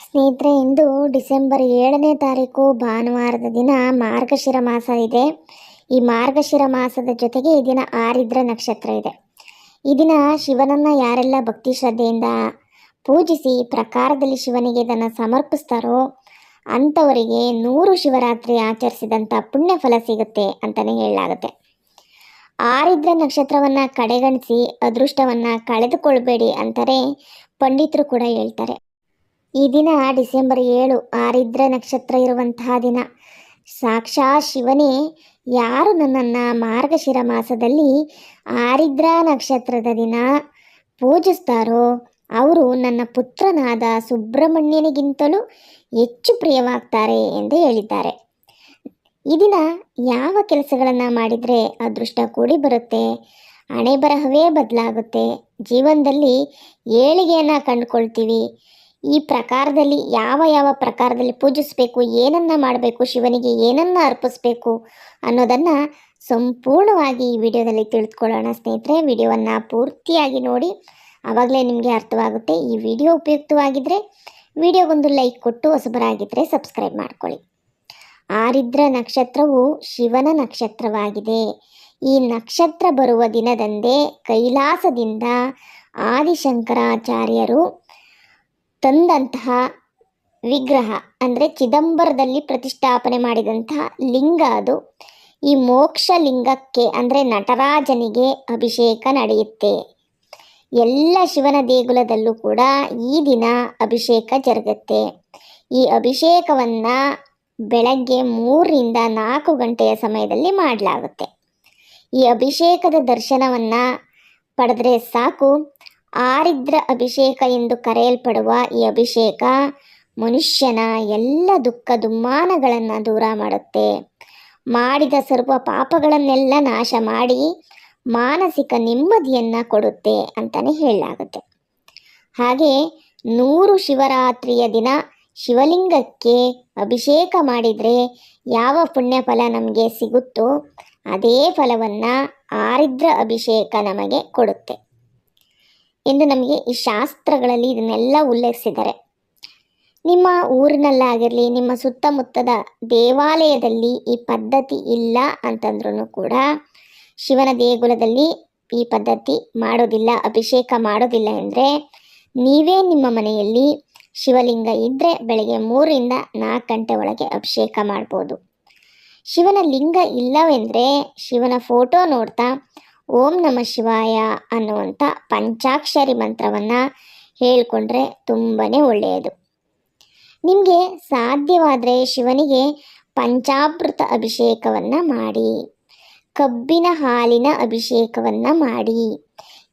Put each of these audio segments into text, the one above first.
ಸ್ನೇಹಿತರೆ, ಇಂದು ಡಿಸೆಂಬರ್ ಏಳನೇ ತಾರೀಕು ಭಾನುವಾರದ ದಿನ ಮಾರ್ಗಶಿರ ಮಾಸ ಇದೆ. ಈ ಮಾರ್ಗಶಿರ ಮಾಸದ ಜೊತೆಗೆ ಈ ದಿನ ಆರಿದ್ರ ನಕ್ಷತ್ರ ಇದೆ. ಈ ದಿನ ಶಿವನನ್ನ ಯಾರೆಲ್ಲ ಭಕ್ತಿ ಶ್ರದ್ಧೆಯಿಂದ ಪೂಜಿಸಿ ಪ್ರಕಾರದಲ್ಲಿ ಶಿವನಿಗೆ ಇದನ್ನು ಸಮರ್ಪಿಸ್ತಾರೋ ಅಂಥವರಿಗೆ ನೂರು ಶಿವರಾತ್ರಿ ಆಚರಿಸಿದಂಥ ಪುಣ್ಯ ಫಲ ಸಿಗುತ್ತೆ ಅಂತಲೇ ಹೇಳಲಾಗುತ್ತೆ. ಆರಿದ್ರ ನಕ್ಷತ್ರವನ್ನು ಕಡೆಗಣಿಸಿ ಅದೃಷ್ಟವನ್ನು ಕಳೆದುಕೊಳ್ಬೇಡಿ ಅಂತಾರೆ ಪಂಡಿತರು ಕೂಡ ಹೇಳ್ತಾರೆ. ಈ ದಿನ ಡಿಸೆಂಬರ್ ಏಳು, ಆರಿದ್ರ ನಕ್ಷತ್ರ ಇರುವಂತಹ ದಿನ. ಸಾಕ್ಷಾ ಶಿವನೇ, ಯಾರು ನನ್ನನ್ನು ಮಾರ್ಗಶಿರ ಮಾಸದಲ್ಲಿ ಆರಿದ್ರ ನಕ್ಷತ್ರದ ದಿನ ಪೂಜಿಸ್ತಾರೋ, ಅವರು ನನ್ನ ಪುತ್ರನಾದ ಸುಬ್ರಹ್ಮಣ್ಯನಿಗಿಂತಲೂ ಹೆಚ್ಚು ಪ್ರಿಯವಾಗ್ತಾರೆ ಎಂದು ಹೇಳಿದ್ದಾರೆ. ಈ ದಿನ ಯಾವ ಕೆಲಸಗಳನ್ನು ಮಾಡಿದರೆ ಅದೃಷ್ಟ ಕೂಡಿ ಬರುತ್ತೆ? ಹಣೆ ಬರಹವೇ ಬದಲಾಗುತ್ತೆ. ಜೀವನದಲ್ಲಿ ಏಳಿಗೆಯನ್ನು ಕಂಡುಕೊಳ್ತೀವಿ. ಈ ಪ್ರಕಾರದಲ್ಲಿ ಯಾವ ಯಾವ ಪ್ರಕಾರದಲ್ಲಿ ಪೂಜಿಸಬೇಕು, ಏನನ್ನ ಮಾಡಬೇಕು, ಶಿವನಿಗೆ ಏನನ್ನ ಅರ್ಪಿಸ್ಬೇಕು ಅನ್ನೋದನ್ನು ಸಂಪೂರ್ಣವಾಗಿ ಈ ವಿಡಿಯೋದಲ್ಲಿ ತಿಳಿದುಕೊಳ್ಳೋಣ ಸ್ನೇಹಿತರೆ. ವಿಡಿಯೋವನ್ನು ಪೂರ್ತಿಯಾಗಿ ನೋಡಿ, ಆವಾಗಲೇ ನಿಮಗೆ ಅರ್ಥವಾಗುತ್ತೆ. ಈ ವಿಡಿಯೋ ಉಪಯುಕ್ತವಾಗಿದ್ದರೆ ವಿಡಿಯೋಗೊಂದು ಲೈಕ್ ಕೊಟ್ಟು ಹೊಸಬರಾಗಿದ್ದರೆ ಸಬ್ಸ್ಕ್ರೈಬ್ ಮಾಡ್ಕೊಳ್ಳಿ. ಆರಿದ್ರ ನಕ್ಷತ್ರವು ಶಿವನ ನಕ್ಷತ್ರವಾಗಿದೆ. ಈ ನಕ್ಷತ್ರ ಬರುವ ದಿನದಂದೇ ಕೈಲಾಸದಿಂದ ಆದಿಶಂಕರಾಚಾರ್ಯರು ತಂದಂತಹ ವಿಗ್ರಹ ಅಂದರೆ ಚಿದಂಬರದಲ್ಲಿ ಪ್ರತಿಷ್ಠಾಪನೆ ಮಾಡಿದಂತಹ ಲಿಂಗ ಅದು. ಈ ಮೋಕ್ಷ ಲಿಂಗಕ್ಕೆ ಅಂದರೆ ನಟರಾಜನಿಗೆ ಅಭಿಷೇಕ ನಡೆಯುತ್ತೆ. ಎಲ್ಲ ಶಿವನ ದೇಗುಲದಲ್ಲೂ ಕೂಡ ಈ ದಿನ ಅಭಿಷೇಕ ಜರುಗುತ್ತೆ. ಈ ಅಭಿಷೇಕವನ್ನು ಬೆಳಗ್ಗೆ ಮೂರರಿಂದ ನಾಲ್ಕು ಗಂಟೆಯ ಸಮಯದಲ್ಲಿ ಮಾಡಲಾಗುತ್ತೆ. ಈ ಅಭಿಷೇಕದ ದರ್ಶನವನ್ನು ಪಡೆದ್ರೆ ಸಾಕು. ಆರಿದ್ರ ಅಭಿಷೇಕ ಎಂದು ಕರೆಯಲ್ಪಡುವ ಈ ಅಭಿಷೇಕ ಮನುಷ್ಯನ ಎಲ್ಲ ದುಃಖ ದುಮ್ಮಾನಗಳನ್ನು ದೂರ ಮಾಡುತ್ತೆ. ಮಾಡಿದ ಸರ್ವ ಪಾಪಗಳನ್ನೆಲ್ಲ ನಾಶ ಮಾಡಿ ಮಾನಸಿಕ ನೆಮ್ಮದಿಯನ್ನು ಕೊಡುತ್ತೆ ಅಂತಲೇ ಹೇಳಲಾಗುತ್ತೆ. ಹಾಗೆ ನೂರು ಶಿವರಾತ್ರಿಯ ದಿನ ಶಿವಲಿಂಗಕ್ಕೆ ಅಭಿಷೇಕ ಮಾಡಿದರೆ ಯಾವ ಪುಣ್ಯ ಫಲ ನಮಗೆ ಸಿಗುತ್ತೋ ಅದೇ ಫಲವನ್ನು ಆರಿದ್ರ ಅಭಿಷೇಕ ನಮಗೆ ಕೊಡುತ್ತೆ. ಎಂದು ನಮಗೆ ಈ ಶಾಸ್ತ್ರಗಳಲ್ಲಿ ಇದನ್ನೆಲ್ಲ ಉಲ್ಲೇಖಿಸಿದ್ದಾರೆ. ನಿಮ್ಮ ಊರಿನಲ್ಲಾಗಿರಲಿ, ನಿಮ್ಮ ಸುತ್ತಮುತ್ತದ ದೇವಾಲಯದಲ್ಲಿ ಈ ಪದ್ಧತಿ ಇಲ್ಲ ಅಂತಂದ್ರೂ ಕೂಡ ಶಿವನ ದೇಗುಲದಲ್ಲಿ ಈ ಪದ್ಧತಿ ಮಾಡೋದಿಲ್ಲ, ಅಭಿಷೇಕ ಮಾಡೋದಿಲ್ಲ ಎಂದರೆ ನೀವೇ ನಿಮ್ಮ ಮನೆಯಲ್ಲಿ ಶಿವಲಿಂಗ ಇದ್ದರೆ ಬೆಳಗ್ಗೆ ಮೂರರಿಂದ ನಾಲ್ಕು ಗಂಟೆ ಒಳಗೆ ಅಭಿಷೇಕ ಮಾಡ್ಬೋದು. ಶಿವನ ಲಿಂಗ ಇಲ್ಲವೆಂದರೆ ಶಿವನ ಫೋಟೋ ನೋಡ್ತಾ ಓಂ ನಮ ಶಿವಾಯ ಅನ್ನುವಂಥ ಪಂಚಾಕ್ಷರಿ ಮಂತ್ರವನ್ನು ಹೇಳಿಕೊಂಡ್ರೆ ತುಂಬಾ ಒಳ್ಳೆಯದು. ನಿಮಗೆ ಸಾಧ್ಯವಾದರೆ ಶಿವನಿಗೆ ಪಂಚಾಮೃತ ಅಭಿಷೇಕವನ್ನು ಮಾಡಿ, ಕಬ್ಬಿನ ಹಾಲಿನ ಅಭಿಷೇಕವನ್ನು ಮಾಡಿ.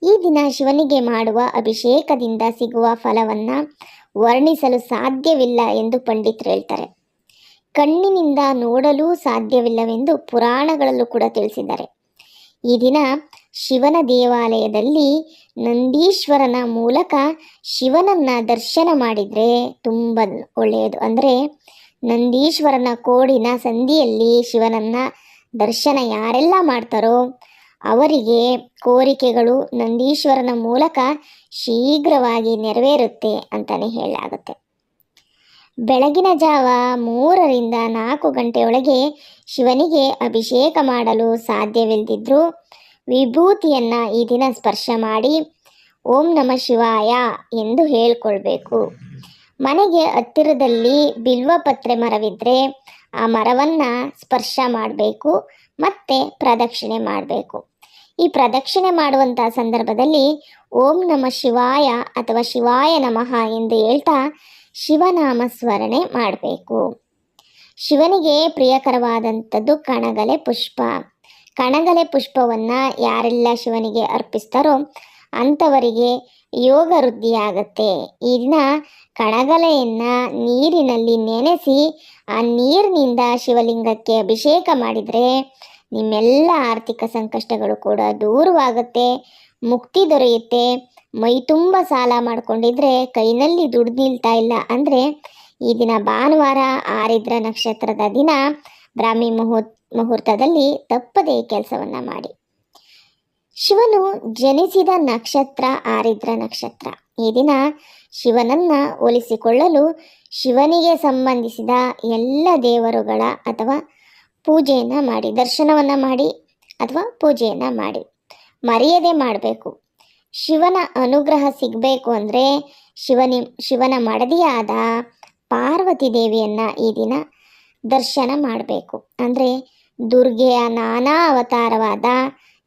ಈ ದಿನ ಶಿವನಿಗೆ ಮಾಡುವ ಅಭಿಷೇಕದಿಂದ ಸಿಗುವ ಫಲವನ್ನು ವರ್ಣಿಸಲು ಸಾಧ್ಯವಿಲ್ಲ ಎಂದು ಪಂಡಿತರು ಹೇಳ್ತಾರೆ. ಕಣ್ಣಿನಿಂದ ನೋಡಲು ಸಾಧ್ಯವಿಲ್ಲವೆಂದು ಪುರಾಣಗಳಲ್ಲೂ ಕೂಡ ತಿಳಿಸಿದ್ದಾರೆ. ಈ ದಿನ ಶಿವನ ದೇವಾಲಯದಲ್ಲಿ ನಂದೀಶ್ವರನ ಮೂಲಕ ಶಿವನನ್ನ ದರ್ಶನ ಮಾಡಿದರೆ ತುಂಬ ಒಳ್ಳೆಯದು. ಅಂದರೆ ನಂದೀಶ್ವರನ ಕೋಡಿನ ಸಂಧಿಯಲ್ಲಿ ಶಿವನನ್ನ ದರ್ಶನ ಯಾರೆಲ್ಲ ಮಾಡ್ತಾರೋ ಅವರಿಗೆ ಕೋರಿಕೆಗಳು ನಂದೀಶ್ವರನ ಮೂಲಕ ಶೀಘ್ರವಾಗಿ ನೆರವೇರುತ್ತೆ ಅಂತಲೇ ಹೇಳಲಾಗುತ್ತೆ. ಬೆಳಗಿನ ಜಾವ ಮೂರರಿಂದ ನಾಲ್ಕು ಗಂಟೆಯೊಳಗೆ ಶಿವನಿಗೆ ಅಭಿಷೇಕ ಮಾಡಲು ಸಾಧ್ಯವಿಲ್ಲದಿದ್ದರೂ ವಿಭೂತಿಯನ್ನು ಈ ದಿನ ಸ್ಪರ್ಶ ಮಾಡಿ ಓಂ ನಮ ಶಿವಾಯ ಎಂದು ಹೇಳ್ಕೊಳ್ಬೇಕು. ಮನೆಗೆ ಹತ್ತಿರದಲ್ಲಿ ಬಿಲ್ವಪತ್ರೆ ಮರವಿದ್ದರೆ ಆ ಮರವನ್ನು ಸ್ಪರ್ಶ ಮಾಡಬೇಕು ಮತ್ತು ಪ್ರದಕ್ಷಿಣೆ ಮಾಡಬೇಕು. ಈ ಪ್ರದಕ್ಷಿಣೆ ಮಾಡುವಂಥ ಸಂದರ್ಭದಲ್ಲಿ ಓಂ ನಮ ಶಿವಾಯ ಅಥವಾ ಶಿವಾಯ ನಮಃ ಎಂದು ಹೇಳ್ತಾ ಶಿವನಾಮ ಸ್ಮರಣೆ ಮಾಡಬೇಕು. ಶಿವನಿಗೆ ಪ್ರಿಯಕರವಾದಂಥದ್ದು ಕಣಗಲೆ ಪುಷ್ಪ. ಕಣಗಲೆ ಪುಷ್ಪವನ್ನು ಯಾರೆಲ್ಲ ಶಿವನಿಗೆ ಅರ್ಪಿಸ್ತಾರೋ ಅಂಥವರಿಗೆ ಯೋಗ ವೃದ್ಧಿಯಾಗತ್ತೆ. ಇನ್ನ ಕಣಗಲೆಯನ್ನು ನೀರಿನಲ್ಲಿ ನೆನೆಸಿ, ಆ ನೀರಿನಿಂದ ಶಿವಲಿಂಗಕ್ಕೆ ಅಭಿಷೇಕ ಮಾಡಿದರೆ ನಿಮ್ಮೆಲ್ಲ ಆರ್ಥಿಕ ಸಂಕಷ್ಟಗಳು ಕೂಡ ದೂರವಾಗುತ್ತೆ, ಮುಕ್ತಿ ದೊರೆಯುತ್ತೆ. ಮೈ ತುಂಬ ಸಾಲ ಮಾಡ್ಕೊಂಡಿದ್ರೆ ಕೈನಲ್ಲಿ ದುಡ್ಡು ನಿಲ್ತಾ ಇಲ್ಲ. ಅಂದರೆ ಈ ದಿನ ಭಾನುವಾರ ಆರಿದ್ರ ನಕ್ಷತ್ರದ ದಿನ ಬ್ರಾಹ್ಮಿ ಮುಹೂರ್ತ, ಮುಹೂರ್ತದಲ್ಲಿ ತಪ್ಪದೇ ಕೆಲಸವನ್ನು ಮಾಡಿ. ಶಿವನು ಜನಿಸಿದ ನಕ್ಷತ್ರ ಆರಿದ್ರ ನಕ್ಷತ್ರ. ಈ ದಿನ ಶಿವನನ್ನ ಒಲಿಸಿಕೊಳ್ಳಲು ಶಿವನಿಗೆ ಸಂಬಂಧಿಸಿದ ಎಲ್ಲ ದೇವರುಗಳ ಅಥವಾ ಪೂಜೆಯನ್ನು ಮಾಡಿ, ದರ್ಶನವನ್ನು ಮಾಡಿ ಅಥವಾ ಪೂಜೆಯನ್ನು ಮಾಡಿ. ಮರೆಯದೆ ಮಾಡಬೇಕು. ಶಿವನ ಅನುಗ್ರಹ ಸಿಗಬೇಕು ಅಂದರೆ ಶಿವನಿ, ಶಿವನ ಮಡದಿಯಾದ ಪಾರ್ವತಿ ದೇವಿಯನ್ನು ಈ ದಿನ ದರ್ಶನ ಮಾಡಬೇಕು. ಅಂದರೆ ದುರ್ಗೆಯ ನಾನಾ ಅವತಾರವಾದ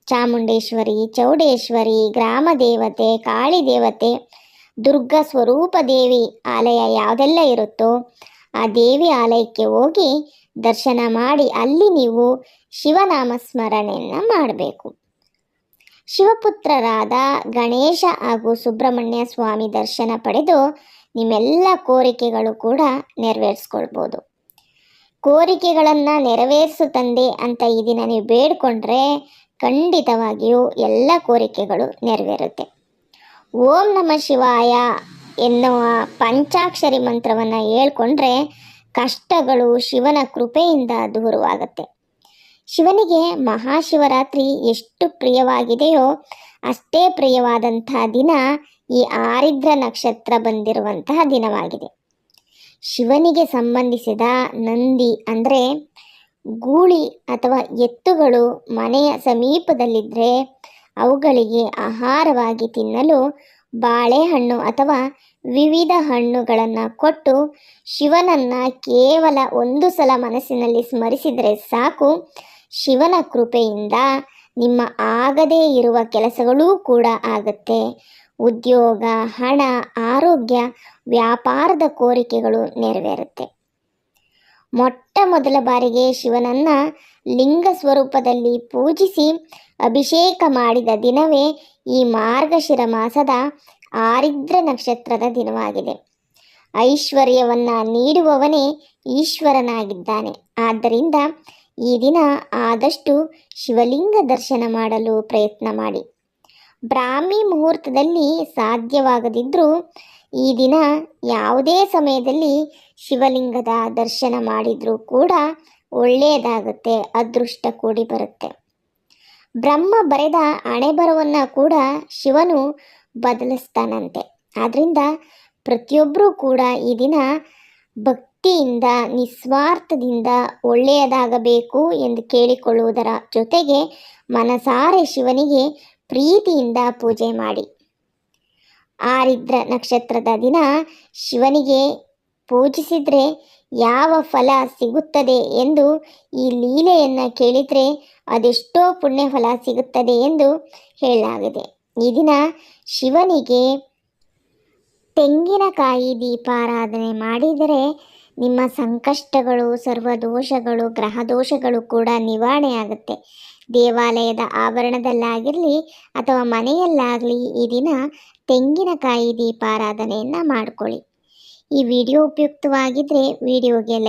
ಚಾಮುಂಡೇಶ್ವರಿ, ಚೌಡೇಶ್ವರಿ, ಗ್ರಾಮ ದೇವತೆ, ಕಾಳಿ ದೇವತೆ, ದುರ್ಗ ಸ್ವರೂಪ ದೇವಿ ಆಲಯ ಯಾವುದೆಲ್ಲ ಇರುತ್ತೋ ಆ ದೇವಿ ಆಲಯಕ್ಕೆ ಹೋಗಿ ದರ್ಶನ ಮಾಡಿ ಅಲ್ಲಿ ನೀವು ಶಿವನಾಮ ಸ್ಮರಣೆಯನ್ನು ಮಾಡಬೇಕು. ಶಿವಪುತ್ರರಾದ ಗಣೇಶ ಹಾಗೂ ಸುಬ್ರಹ್ಮಣ್ಯ ಸ್ವಾಮಿ ದರ್ಶನ ಪಡೆದು ನಿಮ್ಮೆಲ್ಲ ಕೋರಿಕೆಗಳು ಕೂಡ ನೆರವೇರಿಸ್ಕೊಳ್ಬೋದು. ಕೋರಿಕೆಗಳನ್ನು ನೆರವೇರಿಸು ತಂದೆ ಅಂತ ಈ ದಿನ ನೀವು ಬೇಡ್ಕೊಂಡ್ರೆ ಖಂಡಿತವಾಗಿಯೂ ಎಲ್ಲ ಕೋರಿಕೆಗಳು ನೆರವೇರುತ್ತೆ. ಓಂ ನಮ ಶಿವಾಯ ಎನ್ನುವ ಪಂಚಾಕ್ಷರಿ ಮಂತ್ರವನ್ನು ಹೇಳ್ಕೊಂಡ್ರೆ ಕಷ್ಟಗಳು ಶಿವನ ಕೃಪೆಯಿಂದ ದೂರವಾಗುತ್ತೆ. ಶಿವನಿಗೆ ಮಹಾಶಿವರಾತ್ರಿ ಎಷ್ಟು ಪ್ರಿಯವಾಗಿದೆಯೋ ಅಷ್ಟೇ ಪ್ರಿಯವಾದಂತಹ ದಿನ ಈ ಆರಿದ್ರ ನಕ್ಷತ್ರ ಬಂದಿರುವಂತಹ ದಿನವಾಗಿದೆ. ಶಿವನಿಗೆ ಸಂಬಂಧಿಸಿದ ನಂದಿ ಅಂದರೆ ಗೂಳಿ ಅಥವಾ ಎತ್ತುಗಳು ಮನೆಯ ಸಮೀಪದಲ್ಲಿದ್ದರೆ ಅವುಗಳಿಗೆ ಆಹಾರವಾಗಿ ತಿನ್ನಲು ಬಾಳೆಹಣ್ಣು ಅಥವಾ ವಿವಿಧ ಹಣ್ಣುಗಳನ್ನು ಕೊಟ್ಟು ಶಿವನನ್ನು ಕೇವಲ ಒಂದು ಸಲ ಮನಸ್ಸಿನಲ್ಲಿ ಸ್ಮರಿಸಿದರೆ ಸಾಕು. ಶಿವನ ಕೃಪೆಯಿಂದ ನಿಮ್ಮ ಆಗದೇ ಇರುವ ಕೆಲಸಗಳೂ ಕೂಡ ಆಗುತ್ತೆ. ಉದ್ಯೋಗ, ಹಣ, ಆರೋಗ್ಯ, ವ್ಯಾಪಾರದ ಕೋರಿಕೆಗಳು ನೆರವೇರುತ್ತೆ. ಮೊಟ್ಟ ಮೊದಲ ಬಾರಿಗೆ ಶಿವನನ್ನ ಲಿಂಗ ಸ್ವರೂಪದಲ್ಲಿ ಪೂಜಿಸಿ ಅಭಿಷೇಕ ಮಾಡಿದ ದಿನವೇ ಈ ಮಾರ್ಗಶಿರ ಮಾಸದ ಆರಿದ್ರ ನಕ್ಷತ್ರದ ದಿನವಾಗಿದೆ. ಐಶ್ವರ್ಯವನ್ನು ನೀಡುವವನೇ ಈಶ್ವರನಾಗಿದ್ದಾನೆ. ಆದ್ದರಿಂದ ಈ ದಿನ ಆದಷ್ಟು ಶಿವಲಿಂಗ ದರ್ಶನ ಮಾಡಲು ಪ್ರಯತ್ನ ಮಾಡಿ. ಬ್ರಾಹ್ಮಿ ಮುಹೂರ್ತದಲ್ಲಿ ಸಾಧ್ಯವಾಗದಿದ್ದರೂ ಈ ದಿನ ಯಾವುದೇ ಸಮಯದಲ್ಲಿ ಶಿವಲಿಂಗದ ದರ್ಶನ ಮಾಡಿದರೂ ಕೂಡ ಒಳ್ಳೆಯದಾಗುತ್ತೆ, ಅದೃಷ್ಟ ಕೂಡಿ ಬರುತ್ತೆ. ಬ್ರಹ್ಮ ಬರೆದ ಅಣೆಬರವನ್ನು ಕೂಡ ಶಿವನು ಬದಲಿಸ್ತಾನಂತೆ. ಆದ್ದರಿಂದ ಪ್ರತಿಯೊಬ್ಬರೂ ಕೂಡ ಈ ದಿನ ಭಕ್ತಿಯಿಂದ ನಿಸ್ವಾರ್ಥದಿಂದ ಒಳ್ಳೆಯದಾಗಬೇಕು ಎಂದು ಕೇಳಿಕೊಳ್ಳುವುದರ ಜೊತೆಗೆ ಮನಸಾರೆ ಶಿವನಿಗೆ ಪ್ರೀತಿಯಿಂದ ಪೂಜೆ ಮಾಡಿ. ಆರಿದ್ರ ನಕ್ಷತ್ರದ ದಿನ ಶಿವನಿಗೆ ಪೂಜಿಸಿದರೆ ಯಾವ ಫಲ ಸಿಗುತ್ತದೆ ಎಂದು ಈ ಲೀಲೆಯನ್ನು ಕೇಳಿದರೆ ಅದೆಷ್ಟೋ ಪುಣ್ಯ ಫಲ ಸಿಗುತ್ತದೆ ಎಂದು ಹೇಳಲಾಗಿದೆ. ಈ ದಿನ ಶಿವನಿಗೆ ತೆಂಗಿನಕಾಯಿ ದೀಪಾರಾಧನೆ ಮಾಡಿದರೆ ನಿಮ್ಮ ಸಂಕಷ್ಟಗಳು, ಸರ್ವದೋಷಗಳು ಗ್ರಹ ದೋಷಗಳು ಕೂಡ ನಿವಾರಣೆ ಆಗುತ್ತೆ ದೇವಾಲಯದ ಆವರಣದಲ್ಲಾಗಿರಲಿ ಅಥವಾ ಮನೆಯಲ್ಲಾಗಲಿ ಈ ದಿನ ತೆಂಗಿನಕಾಯಿ ದೀಪಾರಾಧನೆಯನ್ನು ಮಾಡಿಕೊಳ್ಳಿ. ಈ ವಿಡಿಯೋ ಉಪಯುಕ್ತವಾಗಿದ್ದರೆ ವಿಡಿಯೋಗೆ ಲೈಕ್